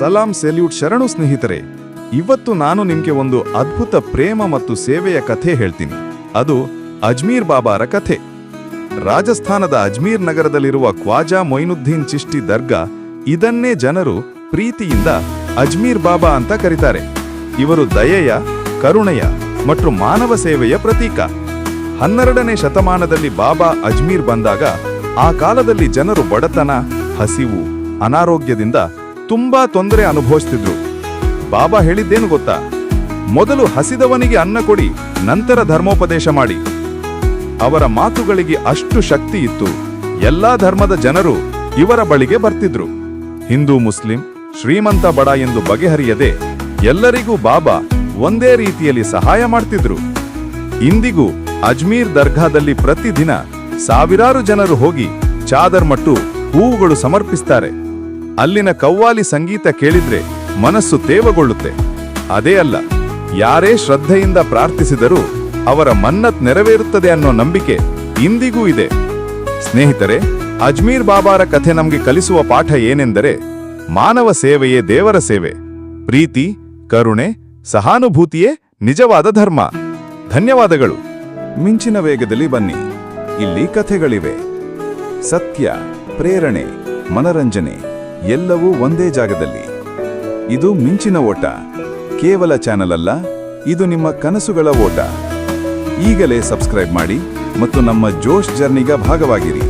ಸಲಾಂ salute ಶರಣು ಸ್ನೇಹಿತರೆ, ಇವತ್ತು ನಾನು ನಿಮಗೆ ಒಂದು ಅದ್ಭುತ ಪ್ರೇಮ ಮತ್ತು ಸೇವೆಯ ಕಥೆ ಹೇಳ್ತೀನಿ. ಅದು ಅಜ್ಮೀರ್ ಬಾಬಾರ ಕಥೆ. ರಾಜಸ್ಥಾನದ ಅಜ್ಮೀರ್ ನಗರದಲ್ಲಿರುವ ಖ್ವಾಜಾ ಮೊಯ್ನುದ್ದೀನ್ ಚಿಷ್ಟಿ ದರ್ಗಾ, ಇದನ್ನೇ ಜನರು ಪ್ರೀತಿಯಿಂದ ಅಜ್ಮೀರ್ ಬಾಬಾ ಅಂತ ಕರೀತಾರೆ. ಇವರು ದಯೆಯ, ಕರುಣೆಯ ಮತ್ತು ಮಾನವ ಸೇವೆಯ ಪ್ರತೀಕ. ಹನ್ನೆರಡನೇ ಶತಮಾನದಲ್ಲಿ ಬಾಬಾ ಅಜ್ಮೀರ್ ಬಂದಾಗ, ಆ ಕಾಲದಲ್ಲಿ ಜನರು ಬಡತನ, ಹಸಿವು, ಅನಾರೋಗ್ಯದಿಂದ ತುಂಬಾ ತೊಂದರೆ ಅನುಭವಿಸ್ತಿದ್ರು. ಬಾಬಾ ಹೇಳಿದ್ದೇನು ಗೊತ್ತಾ? ಮೊದಲು ಹಸಿದವನಿಗೆ ಅನ್ನ ಕೊಡಿ, ನಂತರ ಧರ್ಮೋಪದೇಶ ಮಾಡಿ. ಅವರ ಮಾತುಗಳಿಗೆ ಅಷ್ಟು ಶಕ್ತಿ ಇತ್ತು, ಎಲ್ಲಾ ಧರ್ಮದ ಜನರು ಇವರ ಬಳಿಗೆ ಬರ್ತಿದ್ರು. ಹಿಂದೂ, ಮುಸ್ಲಿಂ, ಶ್ರೀಮಂತ, ಬಡ ಎಂದು ಬಗೆಹರಿಯದೆ ಎಲ್ಲರಿಗೂ ಬಾಬಾ ಒಂದೇ ರೀತಿಯಲ್ಲಿ ಸಹಾಯ ಮಾಡ್ತಿದ್ರು. ಇಂದಿಗೂ ಅಜ್ಮೀರ್ ದರ್ಗಾದಲ್ಲಿ ಪ್ರತಿದಿನ ಸಾವಿರಾರು ಜನರು ಹೋಗಿ ಚಾದರ್ ಮಟ್ಟು ಹೂವುಗಳು ಸಮರ್ಪಿಸ್ತಾರೆ. ಅಲ್ಲಿನ ಕವ್ವಾಲಿ ಸಂಗೀತ ಕೇಳಿದ್ರೆ ಮನಸ್ಸು ತೇವಗೊಳ್ಳುತ್ತೆ. ಅದೇ ಅಲ್ಲ, ಯಾರೇ ಶ್ರದ್ಧೆಯಿಂದ ಪ್ರಾರ್ಥಿಸಿದರೂ ಅವರ ಮನ್ನತ್ ನೆರವೇರುತ್ತದೆ ಅನ್ನೋ ನಂಬಿಕೆ ಇಂದಿಗೂ ಇದೆ. ಸ್ನೇಹಿತರೆ, ಅಜ್ಮೀರ್ ಬಾಬಾರ ಕಥೆ ನಮಗೆ ಕಲಿಸುವ ಪಾಠ ಏನೆಂದರೆ ಮಾನವ ಸೇವೆಯೇ ದೇವರ ಸೇವೆ. ಪ್ರೀತಿ, ಕರುಣೆ, ಸಹಾನುಭೂತಿಯೇ ನಿಜವಾದ ಧರ್ಮ. ಧನ್ಯವಾದಗಳು. ಮಿಂಚಿನ ವೇಗದಲ್ಲಿ ಬನ್ನಿ. ಇಲ್ಲಿ ಕಥೆಗಳಿವೆ. ಸತ್ಯ, ಪ್ರೇರಣೆ, ಮನರಂಜನೆ. ಎಲ್ಲವೂ ಒಂದೇ ಜಾಗದಲ್ಲಿ. ಇದು ಮಿಂಚಿನ ಓಟ. ಕೇವಲ ಚಾನಲ್ ಅಲ್ಲ, ಇದು ನಿಮ್ಮ ಕನಸುಗಳ ಓಟ. ಈಗಲೇ ಸಬ್ಸ್ಕ್ರೈಬ್ ಮಾಡಿ ಮತ್ತು ನಮ್ಮ ಜೋಶ್ ಜರ್ನಿಗ ಭಾಗವಾಗಿರಿ.